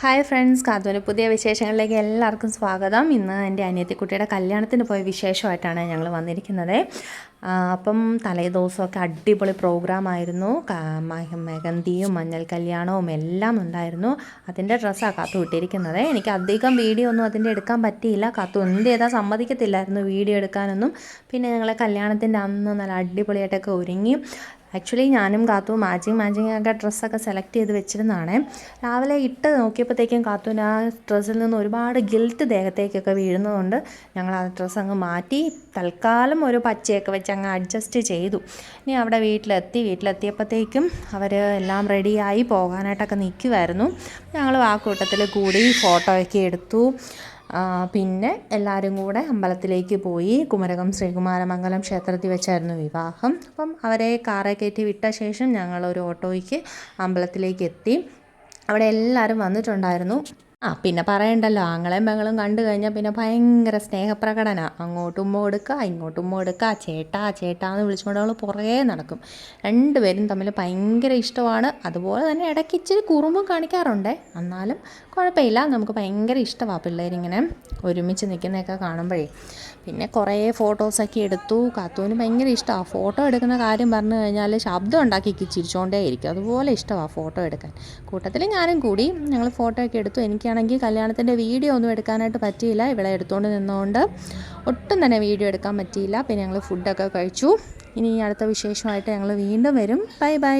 Hi friends കാത്തൂന് പുതിയ വിശേഷങ്ങളിലേക്ക് എല്ലാവർക്കും സ്വാഗതം. ഇന്ന് എന്റെ അനിയത്തിക്കുട്ടിയുടെ കല്യാണത്തിന് പോയ വിശേഷമായിട്ടാണ് ഞങ്ങൾ വന്നിരിക്കുന്നത്. അപ്പം തലേദിവസമൊക്കെ അടിപൊളി പ്രോഗ്രാമായിരുന്നു മെഹന്തിയും മഞ്ഞൾ കല്യാണവും എല്ലാം ഉണ്ടായിരുന്നു. അതിന്റെ ഡ്രസ്സാണ് കാത്തു വിട്ടിരിക്കുന്നത്. എനിക്ക് അധികം വീഡിയോ ഒന്നും അതിന്റെ എടുക്കാൻ പറ്റിയില്ല. കാത്തു എന്ത് ചെയ്താൽ സമ്മതിക്കത്തില്ലായിരുന്നു വീഡിയോ എടുക്കാനൊന്നും. പിന്നെ ഞങ്ങളെ കല്യാണത്തിന്റെ അന്ന് നല്ല അടിപൊളിയായിട്ടൊക്കെ ഒരുങ്ങി. ആക്ച്വലി ഞാനും കാത്തു മാച്ചിങ് മാച്ചിങ് ഒക്കെ ഡ്രസ്സൊക്കെ സെലക്ട് ചെയ്ത് വെച്ചിരുന്നതാണ്. രാവിലെ ഇട്ട് നോക്കിയപ്പോഴത്തേക്കും കാത്തുവിന് ആ ഡ്രസ്സിൽ നിന്ന് ഒരുപാട് ഗിൽറ്റ് ദേഹത്തേക്കൊക്കെ വീഴുന്നതുകൊണ്ട് ഞങ്ങൾ ആ ഡ്രസ്സ് അങ്ങ് മാറ്റി തൽക്കാലം ഒരു പച്ചയൊക്കെ വെച്ച് അങ്ങ് അഡ്ജസ്റ്റ് ചെയ്തു. ഇനി അവിടെ വീട്ടിലെത്തി വീട്ടിലെത്തിയപ്പോഴത്തേക്കും അവർ എല്ലാം റെഡിയായി പോകാനായിട്ടൊക്കെ നിൽക്കുമായിരുന്നു ഞങ്ങൾ ആ കൂട്ടത്തിൽ കൂടി ഫോട്ടോയൊക്കെ എടുത്തു. പിന്നെ എല്ലാവരും കൂടെ അമ്പലത്തിലേക്ക് പോയി കുമരകം ശ്രീകുമാരമംഗലം ക്ഷേത്രത്തിൽ വെച്ചായിരുന്നു വിവാഹം. അപ്പം അവരെ കാറെ കയറ്റി വിട്ട ശേഷം ഞങ്ങൾ ഒരു ഓട്ടോയ്ക്ക് അമ്പലത്തിലേക്ക് എത്തി. അവിടെ എല്ലാവരും വന്നിട്ടുണ്ടായിരുന്നു. ആ പിന്നെ പറയണ്ടല്ലോ ആങ്ങളെയും പെങ്ങളും കണ്ടു കഴിഞ്ഞാൽ പിന്നെ ഭയങ്കര സ്നേഹപ്രകടന. അങ്ങോട്ടും ഉമ്മ കൊടുക്കുക ഇങ്ങോട്ടും ഉമ്മ കൊടുക്കുക ചേട്ടാ ചേട്ടാ എന്ന് വിളിച്ചുകൊണ്ട് അവൾ പുറകെ നടക്കും. രണ്ടുപേരും തമ്മിൽ ഭയങ്കര ഇഷ്ടമാണ്. അതുപോലെ തന്നെ ഇടയ്ക്ക് ഇച്ചിരി കുറുമ്പും കാണിക്കാറുണ്ട്. എന്നാലും കുഴപ്പമില്ല നമുക്ക് ഭയങ്കര ഇഷ്ടമാണ് പിള്ളേരിങ്ങനെ ഒരുമിച്ച് നിൽക്കുന്നതൊക്കെ കാണുമ്പോഴേ. പിന്നെ കുറേ ഫോട്ടോസൊക്കെ എടുത്തു. കാത്തൂന് ഭയങ്കര ഇഷ്ടമാണ് ഫോട്ടോ എടുക്കുന്ന കാര്യം പറഞ്ഞു കഴിഞ്ഞാൽ ശബ്ദം ഉണ്ടാക്കി ചിരിച്ചുകൊണ്ടേ ഇരിക്കും അതുപോലെ ഇഷ്ടമാണ് ഫോട്ടോ എടുക്കാൻ. കൂട്ടത്തിൽ ഞാനും കൂടി ഞങ്ങൾ ഫോട്ടോ ഒക്കെ എടുത്തു. എനിക്കാണെങ്കിൽ കല്യാണത്തിന്റെ വീഡിയോ ഒന്നും എടുക്കാനായിട്ട് പറ്റിയില്ല. ഇവിടെ എടുത്തുകൊണ്ട് നിന്നുകൊണ്ട് ഒട്ടും തന്നെ വീഡിയോ എടുക്കാൻ പറ്റിയില്ല. പിന്നെ ഞങ്ങൾ ഫുഡൊക്കെ കഴിച്ചു. ഇനി അടുത്ത വിശേഷമായിട്ട് ഞങ്ങൾ വീണ്ടും വരും. Bye bye